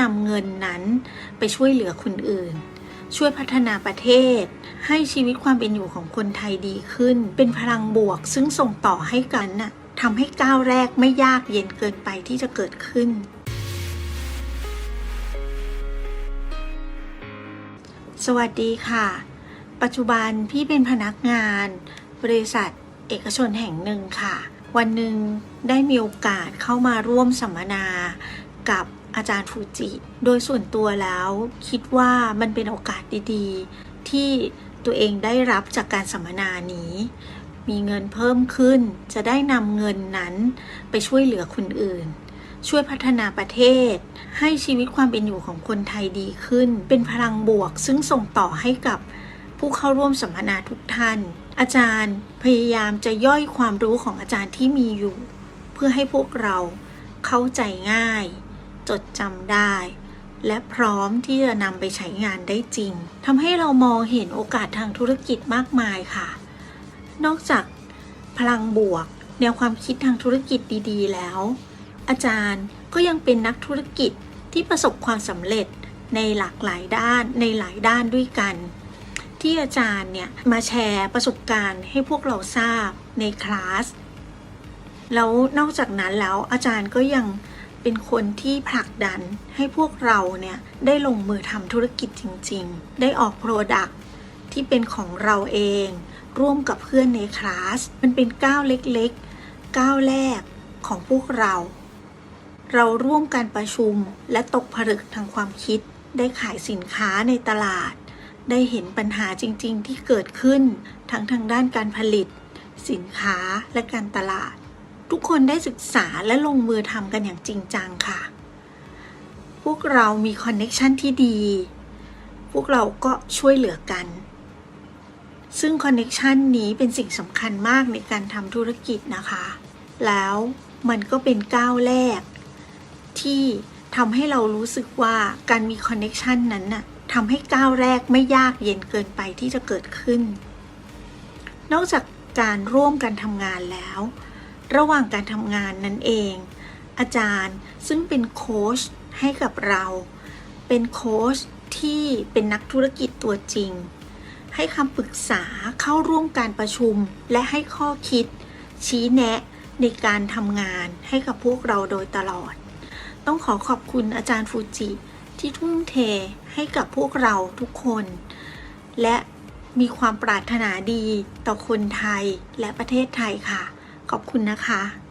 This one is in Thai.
นำเงินนั้นไปช่วยเหลือคนอื่น ช่วยพัฒนาประเทศ ให้ชีวิตความเป็นอยู่ของคนไทยดีขึ้น เป็นพลังบวกซึ่งส่งต่อให้กันน่ะทำให้ก้าวแรกไม่ยากเย็นเกินไปที่จะเกิดขึ้น สวัสดีค่ะ ปัจจุบันพี่เป็นพนักงาน บริษัทเอกชนแห่งหนึ่งค่ะ วันหนึ่งได้มีโอกาสเข้ามาร่วมสัมมนากับ อาจารย์ฟูจิ โดยส่วนตัวแล้วคิดว่ามันเป็นโอกาสดีๆ ที่ตัวเองได้รับจากการสัมมนานี้ มีเงินเพิ่มขึ้น จะได้นำเงินนั้นไปช่วยเหลือคนอื่น ช่วยพัฒนาประเทศ ให้ชีวิตความเป็นอยู่ของคนไทยดีขึ้น เป็นพลังบวก ซึ่งส่งต่อให้กับผู้เข้าร่วมสัมมนาทุกท่าน อาจารย์พยายามจะย่อยความรู้ของอาจารย์ที่มีอยู่ เพื่อให้พวกเราเข้าใจง่าย จดจำได้ และพร้อมที่จะนำไปใช้งานได้จริงทำให้เรามองเห็นโอกาสทางธุรกิจมากมายค่ะ นอกจากพลังบวก แนวความคิดทางธุรกิจดีๆ แล้ว อาจารย์ก็ยังเป็นนักธุรกิจที่ประสบความสำเร็จในหลากหลายด้านในหลายด้านด้วยกัน ที่อาจารย์เนี่ยมาแชร์ประสบการณ์ให้พวกเราทราบในคลาสแล้วนอกจากนั้นแล้วอาจารย์ก็ยัง เป็นคนที่ผลักดันให้พวกเราเนี่ยได้ลงมือทำธุรกิจจริง ๆ ได้ออกโปรดักที่เป็นของเราเอง ร่วมกับเพื่อนในคลาส มันเป็นก้าวเล็กๆก้าวแรกของพวกเรา เราร่วมกันประชุมและตกผลึกทางความคิด ได้ขายสินค้าในตลาด ได้เห็นปัญหาจริง ๆ ที่เกิดขึ้น ทั้งทางด้านการผลิต สินค้าและการตลาด ทุกคนได้ศึกษาและลงมือทำกันอย่างจริงจังค่ะ พวกเรามีคอนเน็ชันที่ดี พวกเราก็ช่วยเหลือกัน ซึ่งคอนเน็ชันนี้เป็นสิ่งสำคัญมากในการทำธุรกิจนะคะ แล้วมันก็เป็นก้าวแรก ที่ทำให้เรารู้สึกว่าการมีคอนเน็ชันนั้นน่ะทำให้ก้าวแรกไม่ยากเย็นเกินไปที่จะเกิดขึ้น นอกจากการร่วมกันทำงานแล้ว ระหว่างการทำงานนั่นเอง อาจารย์ซึ่งเป็นโค้ชให้กับเรา เป็นโค้ชที่เป็นนักธุรกิจตัวจริง ให้คำปรึกษาเข้าร่วมการประชุม และให้ข้อคิด ชี้แนะในการทำงานให้กับพวกเราโดยตลอด ต้องขอขอบคุณอาจารย์ฟูจิที่ทุ่มเทให้กับพวกเราทุกคน และมีความปรารถนาดีต่อคนไทยและประเทศไทยค่ะ ขอบคุณนะคะ